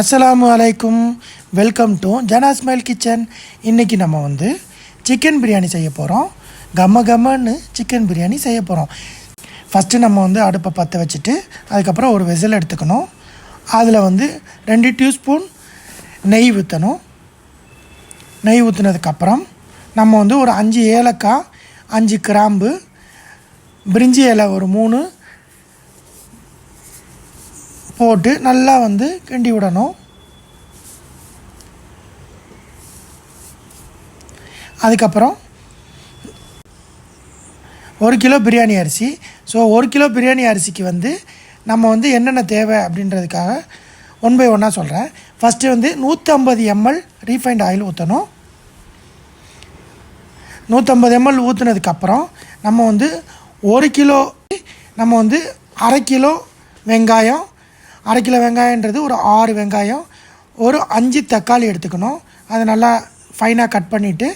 அஸ்ஸலாமு அலைக்கும். Welcome to Jana smile kitchen இன்றைக்கி நம்ம வந்து சிக்கன் பிரியாணி செய்ய போகிறோம் கம்ம கம்மன்னு சிக்கன் பிரியாணி செய்ய போகிறோம் ஃபஸ்ட்டு நம்ம வந்து அடுப்பை பற்ற வச்சுட்டு அதுக்கப்புறம் ஒரு வெசல் எடுத்துக்கணும். அதில் வந்து ரெண்டு டியூஸ்பூன் நெய் ஊற்றணும் நெய் ஊற்றுனதுக்கப்புறம் நம்ம வந்து ஒரு அஞ்சு ஏலக்காய் அஞ்சு கிராம்பு பிரிஞ்சி இலை ஒரு மூணு போட்டு நல்லா வந்து கிண்டி விடணும். அதுக்கப்புறம் ஒரு கிலோ பிரியாணி அரிசி. ஸோ ஒரு கிலோ பிரியாணி அரிசிக்கு வந்து நம்ம வந்து என்னென்ன தேவை அப்படின்றதுக்காக ஒன் பை ஒன்னாக சொல்கிறேன் ஃபஸ்ட்டு வந்து நூற்றம்பது எம்எல் ரீஃபைண்ட் ஆயில் ஊற்றணும் நூற்றம்பது எம்எல் ஊற்றுனதுக்கப்புறம் நம்ம வந்து ஒரு கிலோ நம்ம வந்து அரை கிலோ வெங்காயம் அரை கிலோ வெங்காயன்றது ஒரு ஆறு வெங்காயம் ஒரு அஞ்சு தக்காளி எடுத்துக்கணும். அதை நல்லா ஃபைனாக கட் பண்ணிவிட்டு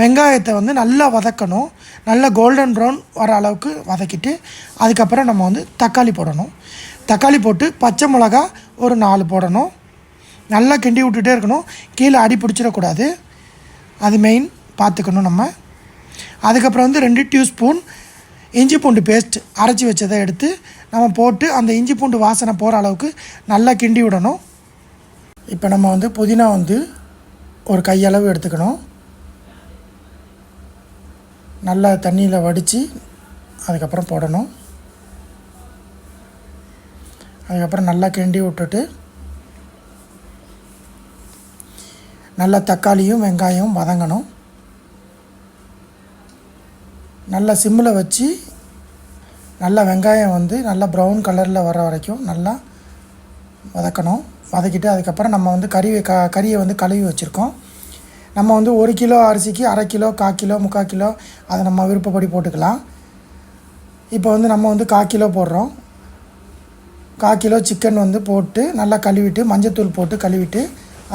வெங்காயத்தை வந்து நல்லா வதக்கணும். நல்லா கோல்டன் ப்ரௌன் வர அளவுக்கு வதக்கிட்டு அதுக்கப்புறம் நம்ம வந்து தக்காளி போடணும். தக்காளி போட்டு பச்சை மிளகா ஒரு நாலு போடணும். நல்லா கிண்டி விட்டுட்டே இருக்கணும். கீழே அடி பிடிச்சிடக்கூடாது. அது மெயின் பார்த்துக்கணும் நம்ம. அதுக்கப்புறம் வந்து ரெண்டு டியூஸ்பூன் இஞ்சி பூண்டு பேஸ்ட் அரைச்சி வச்சதை எடுத்து நம்ம போட்டு அந்த இஞ்சி பூண்டு வாசனை போகிற அளவுக்கு நல்லா கிண்டி விடணும். இப்போ நம்ம வந்து புதினா வந்து ஒரு கையளவு எடுத்துக்கணும். நல்லா தண்ணியில் வடித்து அதுக்கப்புறம் போடணும். அதுக்கப்புறம் நல்லா கிண்டி விட்டுட்டு நல்லா தக்காளியும் வெங்காயம் வதங்கணும். நல்லா சிம்மில் வச்சு நல்லா வெங்காயம் வந்து நல்லா ப்ரௌன் கலரில் வர வரைக்கும் நல்லா வதக்கணும். வதக்கிட்டு அதுக்கப்புறம் நம்ம வந்து கறி க கறியை வந்து கழுவி வச்சுருக்கோம். நம்ம வந்து ஒரு கிலோ அரிசிக்கு அரை கிலோ கால் கிலோ முக்கால் கிலோ அதை நம்ம விருப்பப்படி போட்டுக்கலாம். இப்போ வந்து நம்ம வந்து கால் கிலோ போடுறோம். கால் கிலோ சிக்கன் வந்து போட்டு நல்லா கழுவிட்டு மஞ்சத்தூள் போட்டு கழுவிட்டு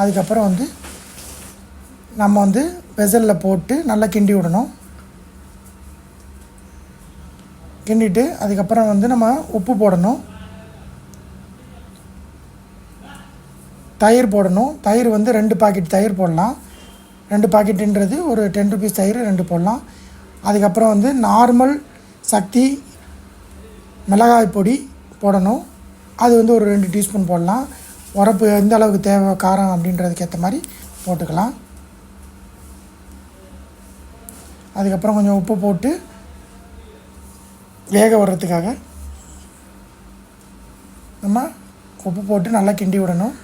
அதுக்கப்புறம் வந்து நம்ம வந்து வெசலில் போட்டு நல்லா கிண்டி விடணும். கிண்டிட்டு அதுக்கப்புறம் வந்து நம்ம உப்பு போடணும். தயிர் போடணும். தயிர் வந்து ரெண்டு பாக்கெட் தயிர் போடலாம். ரெண்டு பாக்கெட்டுன்றது ஒரு டென் ருபீஸ் தயிர் ரெண்டு போடலாம். அதுக்கப்புறம் வந்து நார்மல் சக்தி மிளகாய் பொடி போடணும். அது வந்து ஒரு ரெண்டு டீஸ்பூன் போடலாம். உரப்பு எந்த அளவுக்கு தேவை காரம் அப்படின்றதுக்கு ஏற்ற மாதிரி போட்டுக்கலாம். அதுக்கப்புறம் கொஞ்சம் உப்பு போட்டு வேக வர்றதுக்காக நம்ம உப்பு போட்டு நல்லா கிண்டி விடணும்.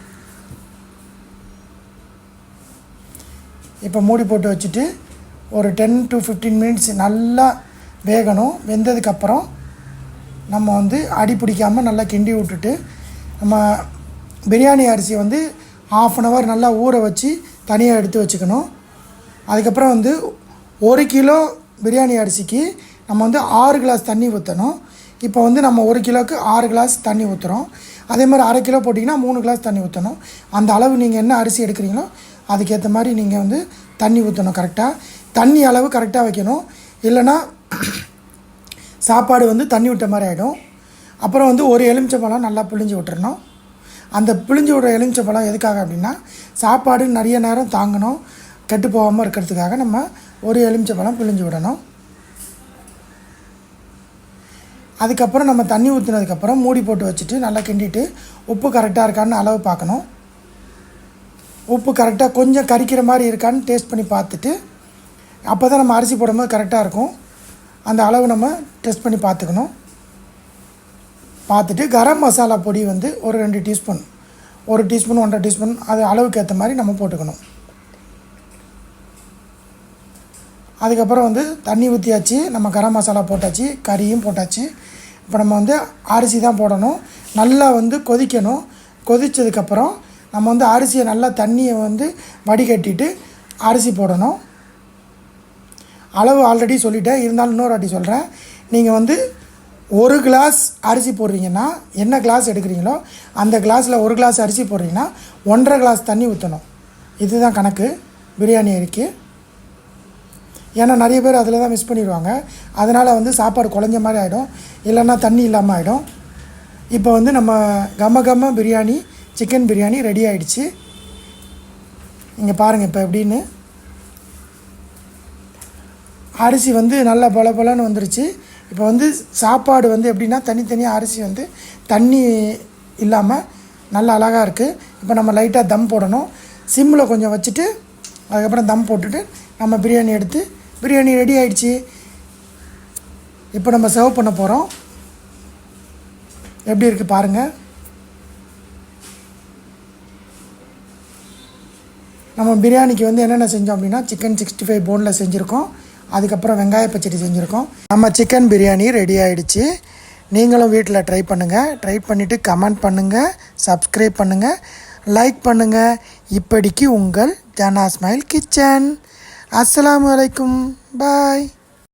இப்போ மூடி போட்டு வச்சுட்டு ஒரு டென் டு ஃபிஃப்டீன் மினிட்ஸ் நல்லா வேகணும். வெந்ததுக்கப்புறம் நம்ம வந்து அடி பிடிக்காமல் நல்லா கிண்டி விட்டுட்டு நம்ம பிரியாணி அரிசியை வந்து ஆஃப் அன் ஹவர் நல்லா ஊற வச்சு தனியாக எடுத்து வச்சுக்கணும். அதுக்கப்புறம் வந்து ஒரு கிலோ பிரியாணி அரிசிக்கு நம்ம வந்து ஆறு கிளாஸ் தண்ணி ஊற்றணும் இப்போ வந்து நம்ம ஒரு கிலோவுக்கு ஆறு கிளாஸ் தண்ணி ஊற்றுறோம் அதே மாதிரி அரை கிலோ போட்டிங்கன்னா மூணு கிளாஸ் தண்ணி ஊற்றணும் அந்த அளவு நீங்கள் என்ன அரிசி எடுக்கிறீங்களோ அதுக்கேற்ற மாதிரி நீங்கள் வந்து தண்ணி ஊற்றணும் கரெக்டாக தண்ணி அளவு கரெக்டாக வைக்கணும். இல்லைன்னா சாப்பாடு வந்து தண்ணி விட்ட மாதிரி ஆகிடும் அப்புறம் வந்து ஒரு எலுமிச்சை பழம் நல்லா பிழிஞ்சு விட்டுறணும். அந்த பிழிஞ்சு விடுற எலுமிச்சம்பழம் எதுக்காக அப்படின்னா சாப்பாடு நிறைய நேரம் தாங்கணும். கெட்டு போகாமல் இருக்கிறதுக்காக நம்ம ஒரு எலுமிச்சை பழம் பிழிஞ்சு விடணும். அதுக்கப்புறம் நம்ம தண்ணி ஊற்றினதுக்கப்புறம் மூடி போட்டு வச்சுட்டு நல்லா கிண்டிட்டு உப்பு கரெக்டாக இருக்கான்னு அளவு பார்க்கணும். உப்பு கரெக்டாக கொஞ்சம் கரிக்கிற மாதிரி இருக்கான்னு டேஸ்ட் பண்ணி பார்த்துட்டு அப்போ தான் நம்ம அரிசி போடும்போது கரெக்டாக இருக்கும். அந்த அளவு நம்ம டெஸ்ட் பண்ணி பார்த்துக்கணும். பார்த்துட்டு கரம் மசாலா பொடி வந்து ஒரு ரெண்டு டீஸ்பூன் ஒரு டீஸ்பூன் ஒன்றரை டீஸ்பூன் அது அளவுக்கு ஏற்ற மாதிரி நம்ம போட்டுக்கணும். அதுக்கப்புறம் வந்து தண்ணி ஊற்றியாச்சு நம்ம கரம் மசாலா போட்டாச்சு கறியும் போட்டாச்சு. இப்போ நம்ம வந்து அரிசி தான் போடணும். நல்லா வந்து கொதிக்கணும். கொதித்ததுக்கப்புறம் நம்ம வந்து அரிசியை நல்லா தண்ணியை வந்து வடிகட்டிட்டு அரிசி போடணும். அளவு ஆல்ரெடி சொல்லிட்டேன். இருந்தாலும் இன்னொரு வாட்டி சொல்கிறேன் நீங்கள் வந்து ஒரு கிளாஸ் அரிசி போடுறீங்கன்னா என்ன கிளாஸ் எடுக்கிறீங்களோ அந்த கிளாஸில் ஒரு கிளாஸ் அரிசி போடுறீங்கன்னா ஒன்றரை கிளாஸ் தண்ணி ஊற்றணும் இதுதான் கணக்கு. பிரியாணி அரிக்கு ஏன்னா நிறைய பேர் அதில் தான் மிஸ் பண்ணிடுவாங்க. அதனால் வந்து சாப்பாடு குழஞ்ச மாதிரி ஆகிடும் இல்லைன்னா தண்ணி இல்லாமல் ஆகிடும் இப்போ வந்து நம்ம கம கம பிரியாணி சிக்கன் பிரியாணி ரெடி ஆகிடுச்சு இங்கே பாருங்கள் இப்போ எப்படின்னு. அரிசி வந்து நல்லா பல பலன்னு வந்துருச்சு. இப்போ வந்து சாப்பாடு வந்து எப்படின்னா தனித்தனியாக அரிசி வந்து தண்ணி இல்லாமல் நல்லா அழகாக இருக்குது இப்போ நம்ம லைட்டாக தம் போடணும். சிம்மில் கொஞ்சம் வச்சுட்டு அதுக்கப்புறம் தம் போட்டுட்டு நம்ம பிரியாணி எடுத்து பிரியாணி ரெடி ஆகிடுச்சி இப்போ நம்ம சர்வ் பண்ண போகிறோம் எப்படி இருக்குது பாருங்கள் நம்ம பிரியாணிக்கு வந்து என்னென்ன செஞ்சோம் அப்படின்னா சிக்கன் சிக்ஸ்டி ஃபைவ் போனில் செஞ்சுருக்கோம். அதுக்கப்புறம் வெங்காய பச்சடி செஞ்சுருக்கோம். நம்ம சிக்கன் பிரியாணி ரெடி ஆகிடுச்சி நீங்களும் வீட்டில் ட்ரை பண்ணுங்கள் ட்ரை பண்ணிவிட்டு கமெண்ட் பண்ணுங்கள் சப்ஸ்கிரைப் பண்ணுங்கள் லைக் பண்ணுங்கள் இப்படிக்கு உங்கள் ஜனா ஸ்மைல் கிச்சன். அஸ்லாம் வலைக்கும் பாய்.